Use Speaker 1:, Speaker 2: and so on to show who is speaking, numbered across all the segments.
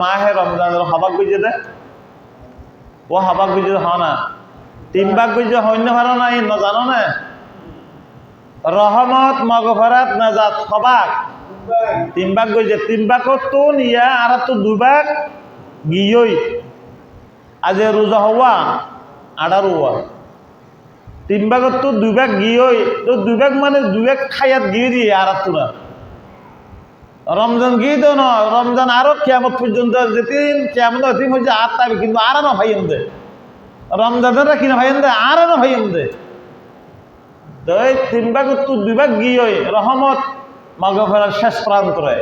Speaker 1: মাহে রমজানের হবাক বুঝে দে। ও হবাক বুঝে হ না। তিন ভাগ বুঝে হইন্য ভালো নাই, ন জানো না? রহমত, মগফরাত, নাজাত, হবাক। তিন ভাগ বুঝে তিন ভাগ তো নিয়া, আর তো দুভাগ গিয়ই। আজ রোজা হওয়া আডার হওয়া তিন ভাগত তো দুই গিয়ই, তো দুই মানে দুই খাইয়াত গিয়ে দিয়ে, আর তোরা। রমজান গিয়ে তো নয়, রমজান আরও কেমন পর্যন্ত যেদিন কেমন অতি হচ্ছে আর তাবে কিন্তু আর না ভাইম দে রমজানের কিনা ভাইম দে আর না ভাইম দে তো তিন ভাগ তো দুই ভাগ গিয়ে রহমত মাগফেরার শেষ প্রান্তরে।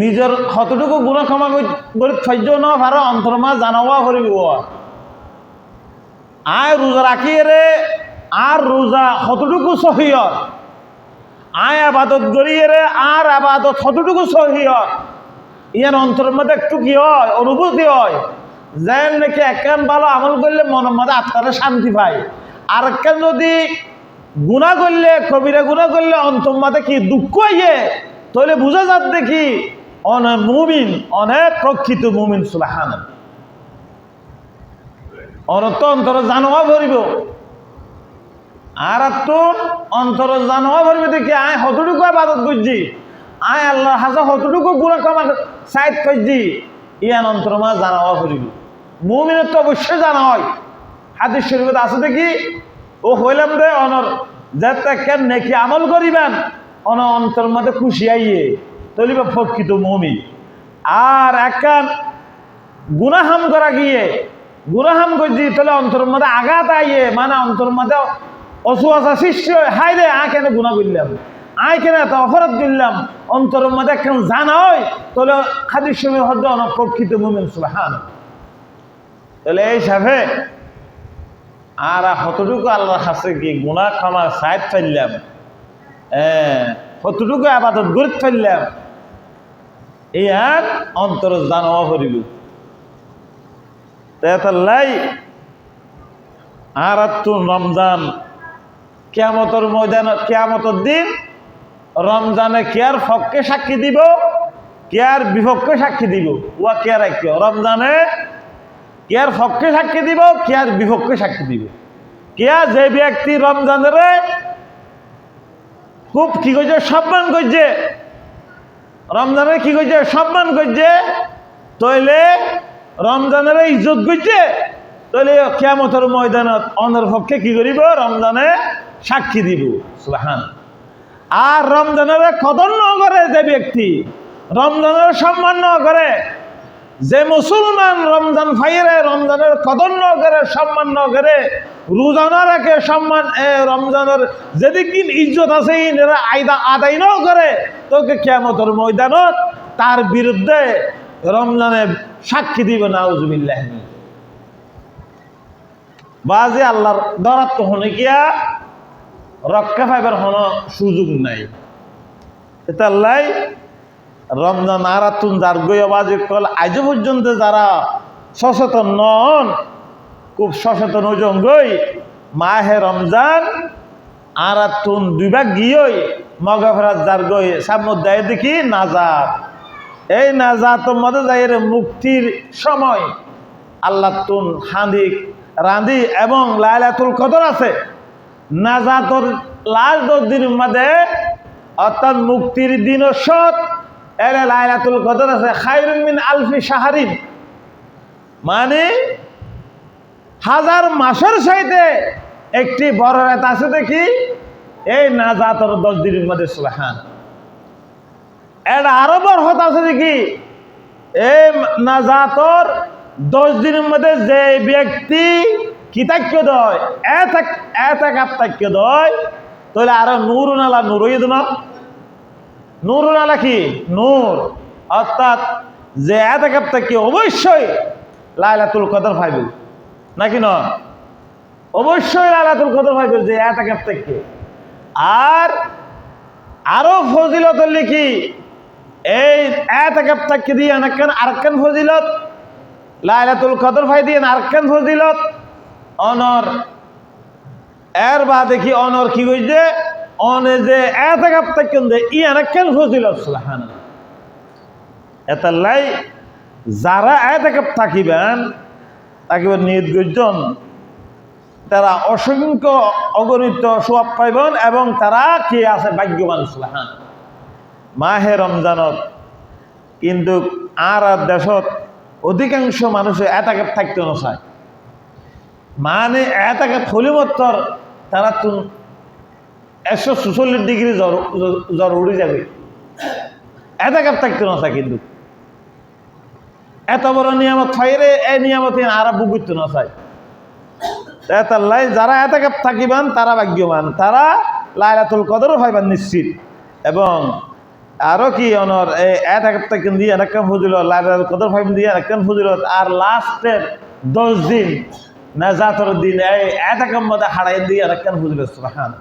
Speaker 1: নিজের কতটুকু গুণ ক্ষমা করে সহ্য না ভালো অন্তরমা জানাওয়া করিব। আয় রোজা রাখি রে, আর রোজা কতটুকু সহিয়ত আয় আবাদত গড়িয়ে রে আর আবাদত কতটুকু সহিয়ত ইয়ার অন্তরের মধ্যে একটু কি হয়? অনুভূতি হয়। যেন নাকি একখান ভালো আমল করলে মনের মধ্যে আত্মারা শান্তি পায়। আর একখান যদি গুণা করলে, কবিরা গুণা করলে অন্তর মাঝে কি দুঃখ ইয়ে তাহলে বুঝা যাত দেখি, অনেক মুমিন, অনেক প্রকৃত মুমিন সুলাহান অনত অন্তর জানোয়া ভরিব। আর তোর অন্তর জানোয়া দেখি, আয় হতটুকু আবাদত করছি। আয় আল্লাহ হাজা হতটুকু গুণা কমা সাইড করছি। ইয়ান অন্তর মা জানাওয়া ভরিব মুমিনের তো অবশ্যই জানা হয়। হাদিস শরীফত আছে দেখি, ও হইলাম রে অনর, যাতে কেন নাকি আমল করিবেন? অন অন্তর মধ্যে খুশি আইয়ে তলিবা প্রকৃত মুমি আর একান গুনাহাম করা গিয়ে, গুনাহাম করছি, তাহলে অন্তর মধ্যে আঘাত আইয়ে মানে অন্তর মধ্যে অসুয়াশা হয় হাই রে আ গুণা করলাম। আয় কেন অপরাধ করলাম। অন্তরের মধ্যে কেন জানা হয়, তাহলে খাদির সময় হদ্দ অনেক প্রকৃত মুমিন সুলহান তাহলে এই সাথে আর কতটুকু আল্লাহর কাছে কি গুণা খামা সাইড ফেললাম? হ্যাঁ কতটুকু গুরুত ফেললাম। এই আর অন্তর জানাওয়া করিব তাই আর তো রমজান কেয়ামতর ময়দান, কেয়ামতর দিন রমজানে কেয়ার ফককে সাক্ষী দিব? কেয়ার বিপক্ষে সাক্ষী দিব? ওয়া কেয়ার এক? রমজানে কেয়ার ফককে সাক্ষী দিব? কেয়ার বিপক্ষে সাক্ষী দিব? কেয়া যে ব্যক্তি রমজানের খুব কি করছে সম্মান করছে রমজানের কি করছে সম্মান করছে তইলে রমজানের ইজ্জত করছে তাহলে কেমতের ময়দানত অন্যের পক্ষে কি করিব? রমজানে সাক্ষী দিব, সুবাহান। আর রমজানের কদর ন করে যে ব্যক্তি, রমজানের সম্মান ন করে যে মুসলমান রমজান ফাইরে, রমজানের কদর ন করে সম্মান ন করে রোজানা রাখে সম্মান রমজানের যেদিন ইজ্জত আছে আয়দা আদায় ন করে, তোকে কেমতের ময়দানত তার বিরুদ্ধে রমজানে সাক্ষী দিবে না উজবিল্লাহ বাজে আল্লাহর দরাত হনে কিয়া রক্ষা পাইবার হন সুযোগ নাই। এটা আল্লাহ রমজান আরাতুন যার গই বাজে কল আজ পর্যন্ত যারা সচেতন নন, খুব সচেতন ওজন গই, মাহে রমজান আরাতুন দুইবার গিয়েই মগাফরাত যার গই সামনে দেয় দেখি নাজাত। এই নাজাতের মধ্যে যাই মুক্তির সময় আল্লাহ তুন হাঁদিক, রাঁধি এবং লাইলাতুল কদর আছে। নাজাতর লাস্ট দশ দিনের মধ্যে অর্থাৎ মুক্তির দিন সৎ এলে লাইলাতুল কদর আছে, খাইরুন মিন আলফি সাহারিন মানে হাজার মাসের সাইতে একটি বড় রাত আছে দেখি, এই নাজাতর দশ দিনের মধ্যে সুবাহান। এটা আরও বড় হত আছে দেখি, এই নাজাতর দশ দিনের মধ্যে যে ব্যক্তি কিতাক্য দয়? এত কাপ্তাক্য দয়। তাহলে আরও নুর নালা নুরই দিন। নুর নালা কি? নূর। অর্থাৎ যে এত কাপ্তাক্য অবশ্যই লাইলাতুল কদর পাইব নাকি ন অবশ্যই লাইলাতুল কদর পাইব যে এত কাপ্তাক্য আর আরও ফজিলত লিখি এই এত কাপ্তাক্য দিয়ে অনেকখান আরেকখান ফজিলত। লাইলাতুল কদর ভাই দিয়ে আরকান ফজিলত। অনর। এর বা দেখি অনর কি কইছে? অনে যে এত কাপ্তা কেন ই আরেকখান ফজিলত? সুবহানাল্লাহ। এতাল্লাই যারা এতেকাপ থাকিবেন থাকিবেন নিয়ত গর্জন তারা অসংখ্য অগণিত সোয়াব পাইবেন এবং তারা কে আছে ভাগ্যবান হ্যাঁ মাহে রমজানত, কিন্তু আর আর দেশত অধিকাংশ মানুষে এটাকে থাকতে নচায়। মানে এটাকে ফলিমত্তর তারা তো একশো চুচল্লিশ ডিগ্রি জ্বর জ্বর- উড়ে যাবে। এটাকে থাকতে নচায় কিন্তু। এত বড় নিয়ামত ফাইরে এই নিয়ামত আর বুকুইতে নচায়। লাই যারা এটাকে থাকিবেন তারা ভাগ্যবান তারা লাইলাতুল কদরও পাইবেন নিশ্চিত। এবং আরও কি অনর এই এক একটা কেন দিয়ে একটা ফুজিল লাইলাতুল কদর পাইবেন দিয়ে একটা ফুজিল আর লাস্টের দশ দিন নাজাতর দিন, এই একের মধ্যে হারাই দিয়ে একটা বুঝবে সুহান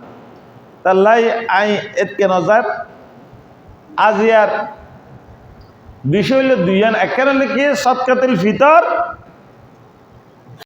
Speaker 1: তাল্লাই আই এতকে নজার আজিয়ার বিষয় হইল দুইয়ান। একের কি সৎকাতিল ফিতর